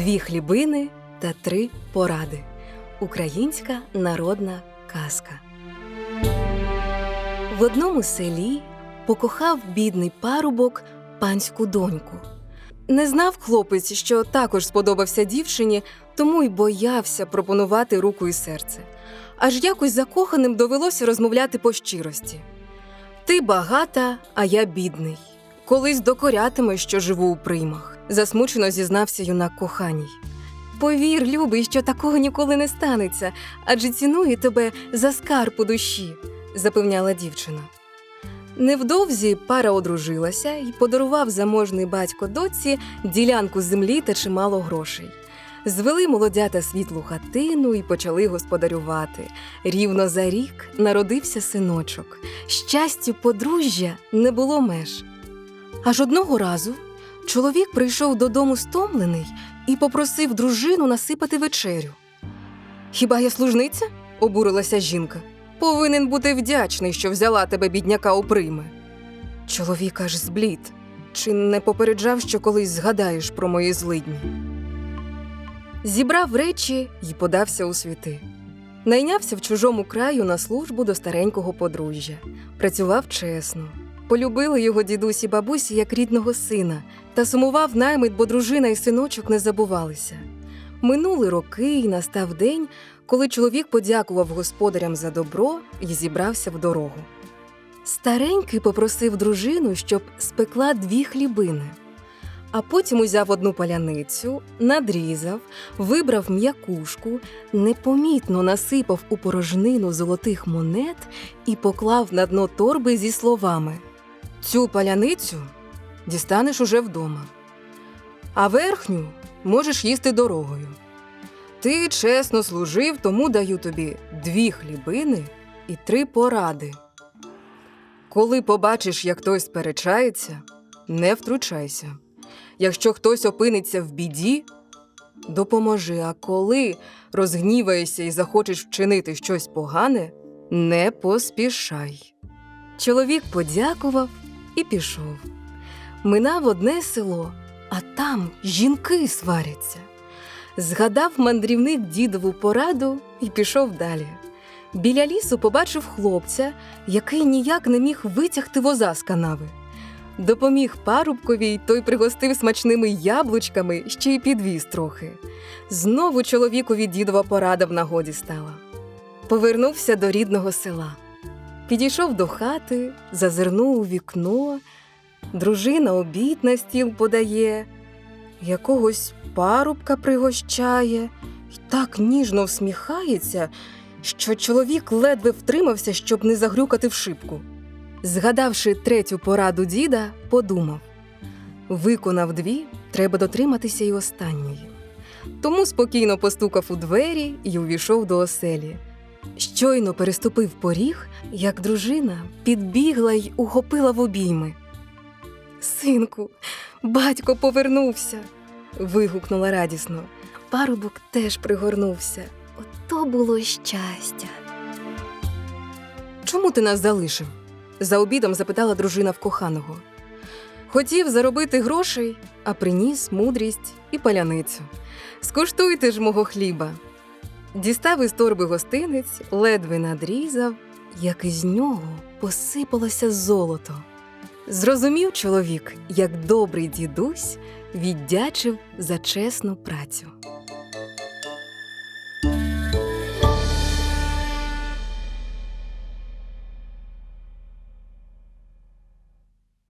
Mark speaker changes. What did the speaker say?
Speaker 1: Дві хлібини та три поради. Українська народна казка. В одному селі покохав бідний парубок панську доньку. Не знав хлопець, що також сподобався дівчині, тому й боявся пропонувати руку і серце. Аж якось закоханим довелося розмовляти по щирості. Ти багата, а я бідний. Колись докорятимеш, що живу у приймах, засмучено зізнався юнак коханій. Повір, любий, що такого ніколи не станеться, адже ціную тебе за скарб у душі, запевняла дівчина. Невдовзі пара одружилася і подарував заможний батько доці ділянку землі та чимало грошей. Звели молодята світлу хатину і почали господарювати. Рівно за рік народився синочок. Щастю подружжя не було меж. Аж одного разу чоловік прийшов додому стомлений і попросив дружину насипати вечерю. Хіба я служниця? обурилася жінка. Повинен бути вдячний, що взяла тебе бідняка у прийми. Чоловік аж зблід. Чи не попереджав, що колись згадаєш про мої злидні? Зібрав речі і подався у світи. Найнявся в чужому краю на службу до старенького подружжя. Працював чесно. Полюбили його дідусі бабусі як рідного сина та сумував наймит, бо дружина і синочок не забувалися. Минули роки, і настав день, коли чоловік подякував господарям за добро і зібрався в дорогу. Старенький попросив дружину, щоб спекла дві хлібини, а потім узяв одну паляницю, надрізав, вибрав м'якушку, непомітно насипав у порожнину золотих монет і поклав на дно торби зі словами: Цю паляницю дістанеш уже вдома, а верхню можеш їсти дорогою. Ти чесно служив, тому даю тобі дві хлібини і три поради. Коли побачиш, як хтось сперечається, не втручайся. Якщо хтось опиниться в біді, допоможи. А коли розгніваєшся і захочеш вчинити щось погане, не поспішай. Чоловік подякував і пішов. Минав одне село, а там жінки сваряться. Згадав мандрівник дідову пораду і пішов далі. Біля лісу побачив хлопця, який ніяк не міг витягти воза з канави. Допоміг парубкові, й той пригостив смачними яблучками, ще й підвіз трохи. Знову чоловікові дідова порада в нагоді стала. Повернувся до рідного села. Підійшов до хати, зазирнув у вікно. Дружина обід на стіл подає, якогось парубка пригощає, і так ніжно всміхається, що чоловік ледве втримався, щоб не загрюкати в шибку. Згадавши третю пораду діда, подумав виконав дві, треба дотриматися й останньої. Тому спокійно постукав у двері і увійшов до оселі. Щойно переступив поріг, як дружина підбігла й ухопила в обійми. Синку, батько повернувся. вигукнула радісно. Парубок теж пригорнувся. Ото було щастя. Чому ти нас залишив? за обідом запитала дружина в коханого. Хотів заробити грошей, а приніс мудрість і паляницю. Скуштуйте ж мого хліба. Дістав із торби гостинець, ледве надрізав, як із нього посипалося золото. Зрозумів чоловік, як добрий дідусь віддячив за чесну працю.